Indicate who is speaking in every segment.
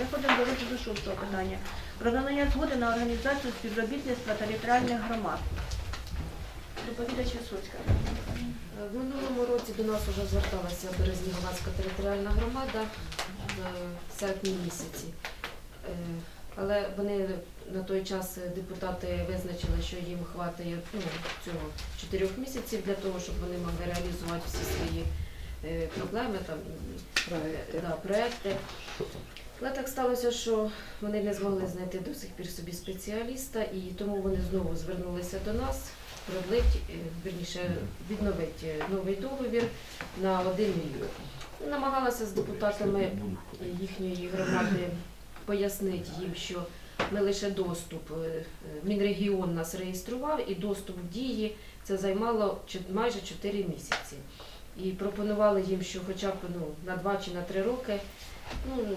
Speaker 1: Переходимо до розгляду шостого питання. Про надання згоди на організацію співробітництва територіальних громад. Доповідач Висоцька.
Speaker 2: В минулому році до нас вже зверталася Березнігівська територіальна громада в серпні місяці. Е, Але вони на той час е, депутати визначили, що їм хватає ну, цього чотирьох місяців для того, щоб вони могли реалізувати всі свої е, проблеми там проекти. Да, проекти. Але так сталося, що вони не змогли знайти до сих пір собі спеціаліста, і тому вони знову звернулися до нас продлить, е, вірніше, відновити е, новий договір на один рік. Намагалася з депутатами їхньої громади пояснити їм, що ми лише доступ, е, Мінрегіон нас реєстрував і доступ в дії це займало майже 4 місяці. І пропонували їм, що хоча б ну, на 2 чи на 3 роки, ну,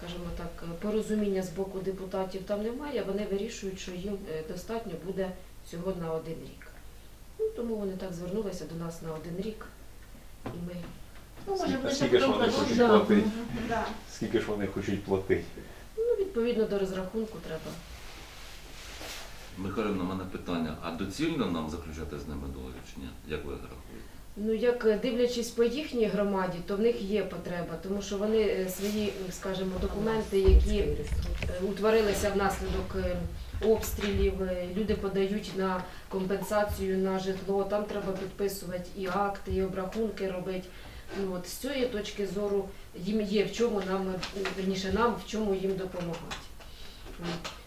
Speaker 2: скажімо так, порозуміння з боку депутатів там немає, вони вирішують, що їм е, достатньо буде всього на один рік. Ну, тому вони так звернулися до нас на один рік. І ми
Speaker 1: Ну, може,
Speaker 3: А скільки ж вони хочуть
Speaker 2: Да.
Speaker 3: платити?
Speaker 1: Да.
Speaker 3: Скільки ж вони хочуть платити?
Speaker 2: ну, відповідно до розрахунку треба.
Speaker 4: Михайлівна, у мене питання, а доцільно нам заключати з ними договір чи ні? Як ви рахуєте?
Speaker 2: Ну, як е, дивлячись по їхній громаді, то в них є потреба, тому що вони е, свої, скажімо, документи, які е, утворилися внаслідок е, обстрілів, е, люди подають на компенсацію на житло, там треба підписувати і акти, і обрахунки робити. Ну, от з цієї точки зору їм є в чому нам, е, верніше нам, в чому їм допомагати.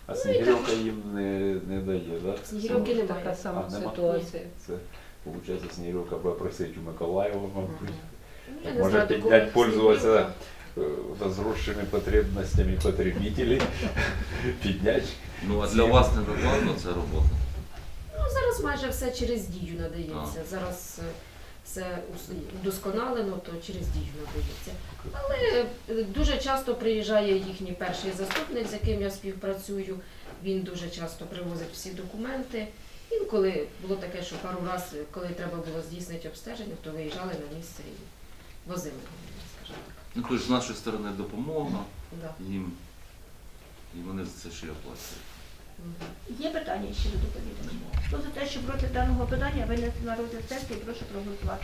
Speaker 3: А Снігирівка їм не, не дає, так?
Speaker 2: Снігирівки немає.
Speaker 5: Така сама
Speaker 3: А, нема?
Speaker 5: ситуація.
Speaker 3: Це, виходить, Снігирівка буде просити у Миколаєва, мабуть.
Speaker 2: Ну, я не
Speaker 3: Може
Speaker 2: знаю,
Speaker 3: підняти, пользуватися
Speaker 2: Снігирівка.
Speaker 3: е, возросшими потребностями потребителей, підняти.
Speaker 4: Ну а для вас не докладно це робота?
Speaker 2: Ну, зараз майже все через дію надається. Зараз е, все удосконалено, то через дію надається. Але е, дуже часто приїжджає їхній перший заступник, з яким я співпрацюю. Він дуже часто привозить всі документи. Інколи було таке, що пару разів, коли треба було здійснити обстеження, то виїжджали на місце і возили, скажімо так.
Speaker 4: Ну ж з нашої сторони допомога
Speaker 2: Да.
Speaker 4: їм, і вони за це ще й оплачують.
Speaker 2: Мгм.
Speaker 1: Є питання ще до доповідача? Хто за те, щоб розгляд даного питання винести на розгляд сесії, прошу проголосувати.